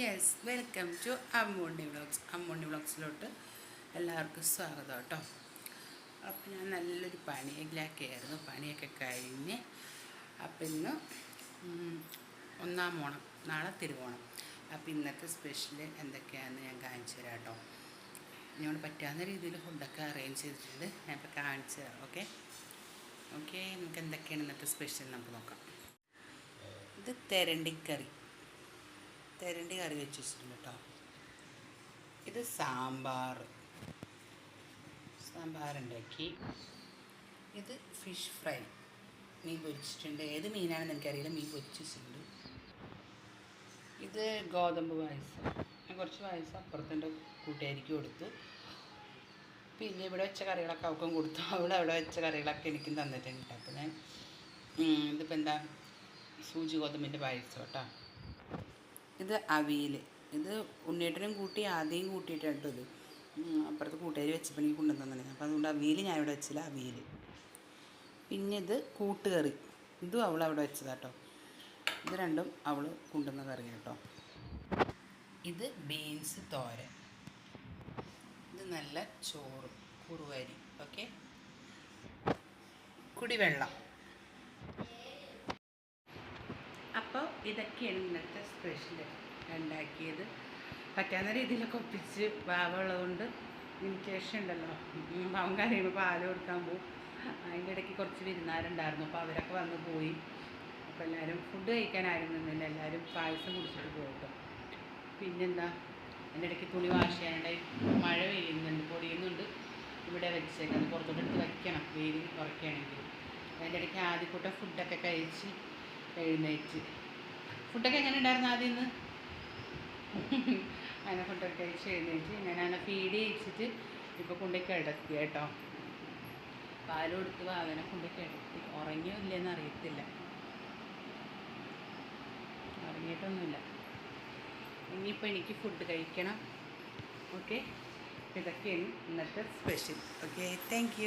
Yes welcome to Ammundi vlogs Ammundi വ്ളോഗ്സിലോട്ട് എല്ലാവർക്കും സ്വാഗതം കേട്ടോ. അപ്പോൾ ഞാൻ നല്ലൊരു പണിയിലൊക്കെ ആയിരുന്നു പണിയൊക്കെ കഴിഞ്ഞ് അപ്പം ഇന്ന് ഒന്നാം ഓണം നാളെ തിരുവോണം. അപ്പോൾ ഇന്നത്തെ സ്പെഷ്യൽ എന്തൊക്കെയാണെന്ന് ഞാൻ കാണിച്ചു തരാം കേട്ടോ. ഇനിയോട് പറ്റാവുന്ന രീതിയിൽ ഫുഡൊക്കെ അറേഞ്ച് ചെയ്തിട്ടുണ്ട് ഞാൻ ഇപ്പോൾ കാണിച്ചു തരാം ഓക്കെ ഓക്കെ നമുക്ക് എന്തൊക്കെയാണ് ഇന്നത്തെ സ്പെഷ്യൽ നമുക്ക് നോക്കാം. ഇത് തെരണ്ടിക്കറി. തെരണ്ടി കറി വെച്ച് വെച്ചിട്ടുണ്ട് കേട്ടോ ഇത് സാമ്പാർ. ഉണ്ടാക്കി. ഇത് ഫിഷ് ഫ്രൈ. മീൻ പൊരിച്ചിട്ടുണ്ട്. ഏത് മീനാണെന്ന് എനിക്കറിയില്ല. മീൻ വെച്ചിട്ടുണ്ട് ഇത് ഗോതമ്പ് പായസം. ഞാൻ കുറച്ച് പായസം അപ്പുറത്തിന്റെ കൂട്ടുകാരിക്ക് കൊടുത്തു. പിന്നെ ഇവിടെ വെച്ച കറികളൊക്കെ അവൾക്കും കൊടുത്തു. അവൾ അവിടെ വെച്ച കറികളൊക്കെ എനിക്കും തന്നിട്ടുണ്ട്. അപ്പോൾ ഞാൻ ഇതിപ്പോൾ എന്താ? സൂചി ഗോതമ്പിന്റെ പായസം കേട്ടോ ഇത് അവിയൽ ഇത് ഉണ്ണിയേട്ടനും കൂട്ടി ആദ്യം കൂട്ടിയിട്ടുണ്ട് ഇത്. അപ്പുറത്ത് കൂട്ടുകാർ വെച്ചപ്പോൾ എനിക്ക് കൊണ്ടുതന്നെ അപ്പോൾ അതുകൊണ്ട് അവിയൽ ഞാൻ ഇവിടെ വെച്ചില്ല അവിയൽ പിന്നെ ഇത് കൂട്ടുകറി. ഇതും അവൾ അവിടെ വെച്ചതാട്ടോ. ഇത് രണ്ടും അവൾ കൊണ്ടുവന്ന കറി കേട്ടോ ഇത് ബീൻസ് തോരൻ. ഇത് നല്ല ചോറ് കുറുവരി. ഓക്കെ? കുടിവെള്ളം അപ്പോൾ ഇതൊക്കെയാണ് ഇന്നത്തെ സ്പെഷ്യൽ ഉണ്ടാക്കിയത്. പറ്റാവുന്ന രീതിയിലൊക്കെ ഒപ്പിച്ച് പാവമുള്ളതുകൊണ്ട് ഇൻവിറ്റേഷൻ ഉണ്ടല്ലോ. പാവം കരയുമ്പോൾ പാൽ കൊടുക്കാൻ പോകും അതിന്റെ ഇടയ്ക്ക് കുറച്ച് വിരുന്നാരുണ്ടായിരുന്നു. അപ്പോൾ അവരൊക്കെ വന്ന് പോയി. അപ്പോൾ എല്ലാവരും ഫുഡ് കഴിക്കാൻ ആരും നിന്നില്ല. എല്ലാവരും പായസം കുടിച്ചിട്ട് പോകട്ടോ പിന്നെന്താ? അതിന്റെ ഇടയ്ക്ക് തുണി വാഷ് ചെയ്യാണ്ടായി മഴ പെയ്യുന്നുണ്ട്. പൊടിയുന്നുണ്ട്. ഇവിടെ വെച്ചേക്കാം. പുറത്തോട്ട് എടുത്ത് വയ്ക്കണം വെയിൽ കുറയ്ക്കുകയാണെങ്കിൽ. അതിന്റെ ഇടയ്ക്ക് ആദ്യക്കൂട്ടം ഫുഡൊക്കെ കഴിച്ച് എഴുന്നേറ്റ്. ഫുഡൊക്കെ എങ്ങനെ ഉണ്ടായിരുന്നു ആദ്യം ഇന്ന് അങ്ങനെ ഫുഡൊക്കെ കഴിച്ച് എഴുന്നേറ്റ് അങ്ങനെ ഫീഡ് കഴിച്ചിട്ട് ഇപ്പോൾ കൊണ്ടുപോയി കിടത്തി കേട്ടോ. പാൽ കൊടുത്ത് വാവനെ കൊണ്ടുപോയി കിടത്തി ഉറങ്ങിയോ ഇല്ലെന്ന് അറിയത്തില്ല. ഉറങ്ങിയിട്ടൊന്നുമില്ല. ഇനിയിപ്പോൾ എനിക്ക് ഫുഡ് കഴിക്കണം. ഓക്കെ ഇതൊക്കെയാണ് ഇന്നത്തെ സ്പെഷ്യൽ ഓക്കെ താങ്ക്